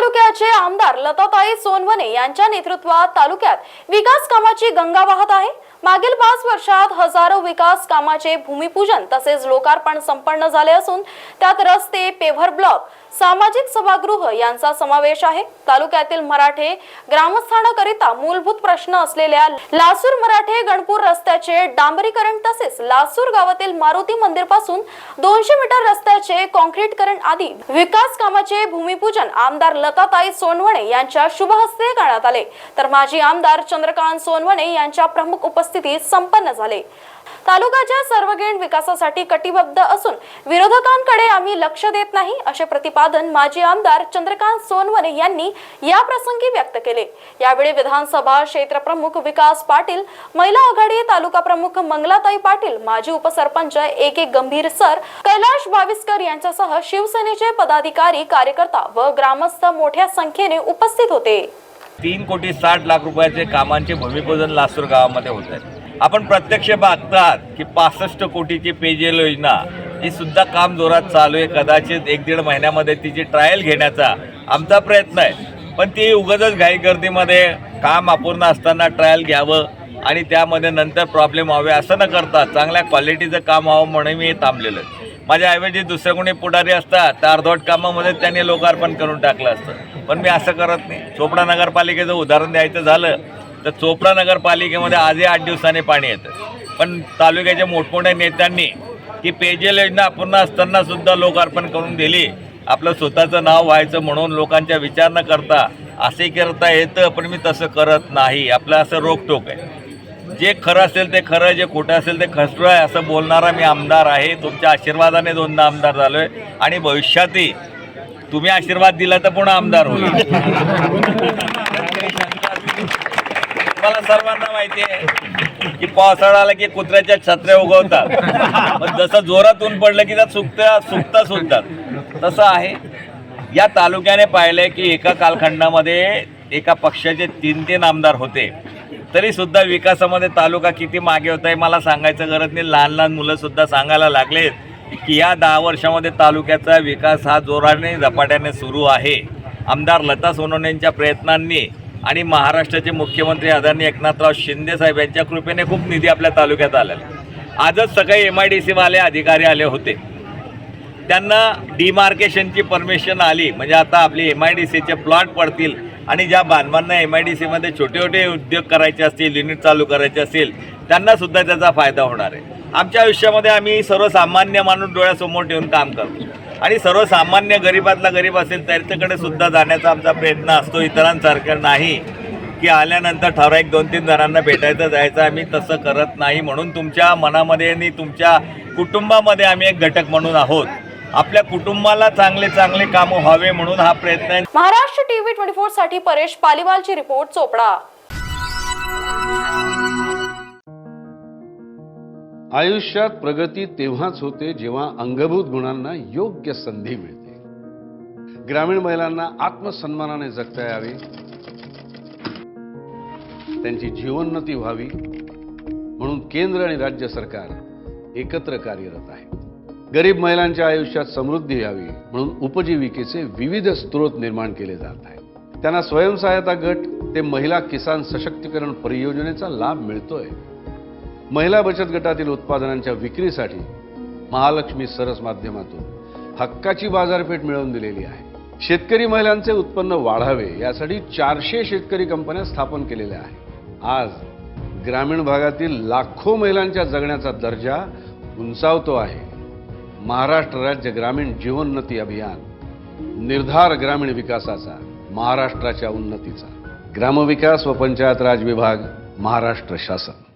तालुक्याचे आमदार लताताई सोनवणे यांच्या नेतृत्वात तालुक्यात विकास कामाची गंगा वाहत आहे. मागील पाच वर्षात हजारो विकास कामाचे भूमिपूजन तसेच लोकार्पण संपन्न झाले असून त्यात रस्ते पेव्हर ब्लॉक सामाजिक सभागृह यांचा समावेश आहे. तालुक्यातील मराठे ग्रामस्थानाकरिता मूलभूत प्रश्न असलेल्या लासूर मराठे गणपूर रस्त्याचे डांबरीकरण तसेच लासूर गावातील मारुती मंदिरपासून दोनशे मीटर रस्त्याचे कॉन्क्रीटकरण आदी विकास कामाचे भूमिपूजन आमदार लताताई सोनवणे यांच्या शुभ हस्ते करण्यात आले. तर माजी आमदार चंद्रकांत सोनवणे यांच्या प्रमुख उपस्थितीत संपन्न झाले. तालुक्याच्या सर्वगीण विकासासाठी कटिबद्ध असून विरोधकांकडे आम्ही लक्ष देत नाही असे प्रतिपादन माजी आमदार चंद्रकांत सोनवणे यांनी या प्रसंगी व्यक्त केले. यावेळी विधानसभा क्षेत्र प्रमुख विकास पाटील महिला आघाडी तालुका प्रमुख मंगलाताई पाटील माजी उपसरपंच ए के गंभीर सर कैलाश बाविस्कर यांच्यासह शिवसेनेचे पदाधिकारी कार्यकर्ता व ग्रामस्थ मोठ्या संख्येने उपस्थित होते. तीन कोटी साठ लाख रुपयाचे कामांचे भूमिपूजन लासूर गावामध्ये होत आहे आपण प्रत्यक्ष बघतात की पासष्ट कोटीची पेजेल योजना ही सुद्धा काम जोरात चालू आहे. कदाचित एक दीड महिन्यामध्ये तिची ट्रायल घेण्याचा आमचा प्रयत्न आहे. पण ती उगाच घाई गर्दीमध्ये काम अपूर्ण असताना ट्रायल घ्यावं आणि त्यामध्ये नंतर प्रॉब्लेम व्हावे असं न करता चांगल्या क्वालिटीचं काम व्हावं म्हणून मी थांबलेलं आहे. माझ्याऐवजी दुसरे कोणी पुढारी असतात तर अर्धवट कामामध्ये त्यांनी लोकार्पण करून टाकलं असतं. पण मी असं करत नाही. चोपडा नगरपालिकेचं उदाहरण द्यायचं झालं तर चोपडा नगरपालिकेमध्ये आजही आठ दिवसांनी पाणी येतं. पण तालुक्याच्या मोठमोठ्या नेत्यांनी की पेयजल योजना पूर्ण असताना सुद्धा लोकार्पण करून दिली. आपलं स्वतःचं नाव व्हायचं म्हणून लोकांच्या विचार न करता असे करता येतं पण मी तसं करत नाही. आपलं असं रोकटोक आहे. जे खरं असेल ते खरं जे खोटं असेल ते खसरू आहे असं बोलणारा मी आमदार आहे. तुमच्या आशीर्वादाने दोनदा आमदार झालो आहे आणि भविष्यातही तुम्ही आशीर्वाद दिला तर पुन्हा आमदार होईल. मला सर्वांना माहिती आहे की पावसाळा आला की कुत्र्याच्या छत्र्या उगवतात. पण जसं जोरात ऊन पडलं की त्या सुकत्या सुकता सुकतात. तसं आहे. या तालुक्याने पाहिलंय की एका कालखंडामध्ये एका पक्षाचे तीन तीन आमदार होते. तरीसुद्धा विकासामध्ये तालुका किती मागे होत आहे मला सांगायचं गरज नाही. लहान लहान मुलंसुद्धा सांगायला लागलेत की या दहा वर्षामध्ये तालुक्याचा विकास हा जोराने झपाट्याने सुरू आहे. आमदार लता सोनवणेंच्या प्रयत्नांनी आणि महाराष्ट्राचे मुख्यमंत्री आदरणीय एकनाथराव शिंदे साहेब यांच्या कृपेने खूप निधी आपल्या तालुक्यात आलेला आजच सकाळी एम आय डी सीवाले अधिकारी आले होते. त्यांना डिमार्केशनची परमिशन आली. म्हणजे आता आपली एम आय डी सीचे प्लॉट पडतील. आणि ज्या बांधवांना एम आय डी सीमध्ये छोटे छोटे उद्योग करायचे असतील युनिट चालू करायचे असतील त्यांना सुद्धा त्याचा फायदा होणार आहे. आमच्या आयुष्यामध्ये आम्ही सर्वसामान्य माणूस डोळ्यासमोर ठेवून काम करतो. आणि सर्वसामान्य गरीबातला गरीब असेल त्याच्याकडे सुद्धा जाण्याचा आमचा प्रयत्न असतो. इतरांसारखं नाही की आल्यानंतर ठराविक दोन तीन जणांना भेटायचं जायचं आम्ही तसं करत नाही. म्हणून तुमच्या मनामध्ये आणि तुमच्या कुटुंबामध्ये आम्ही एक घटक म्हणून आहोत. आपल्या कुटुंबाला चांगले चांगले कामं व्हावे म्हणून हा प्रयत्न आहे. महाराष्ट्र टीव्ही ट्वेंटी फोरसाठी परेश पालीवालची रिपोर्ट चोपडा. आयुष्यात प्रगती तेव्हाच होते जेव्हा अंगभूत गुणांना योग्य संधी मिळते. ग्रामीण महिलांना आत्मसन्मानाने जगता यावे. त्यांची जीवोन्नती व्हावी. म्हणून केंद्र आणि राज्य सरकार एकत्र कार्यरत आहे. गरीब महिलांच्या आयुष्यात समृद्धी यावी म्हणून उपजीविकेचे विविध स्रोत निर्माण केले जात आहेत. त्यांना स्वयंसहायता गट ते महिला किसान सशक्तीकरण परियोजनेचा लाभ मिळतोय. महिला बचत गटातील उत्पादनांच्या विक्रीसाठी महालक्ष्मी सरस माध्यमातून हक्काची बाजारपेठ मिळवून दिलेली आहे. शेतकरी महिलांचे उत्पन्न वाढावे यासाठी चारशे शेतकरी कंपन्या स्थापन केलेल्या आहेत. आज ग्रामीण भागातील लाखो महिलांच्या जगण्याचा दर्जा उंचावतो आहे. महाराष्ट्र राज्य ग्रामीण जीवोन्नती अभियान निर्धार ग्रामीण विकासाचा महाराष्ट्राच्या उन्नतीचा. ग्रामविकास व पंचायत राज विभाग महाराष्ट्र शासन.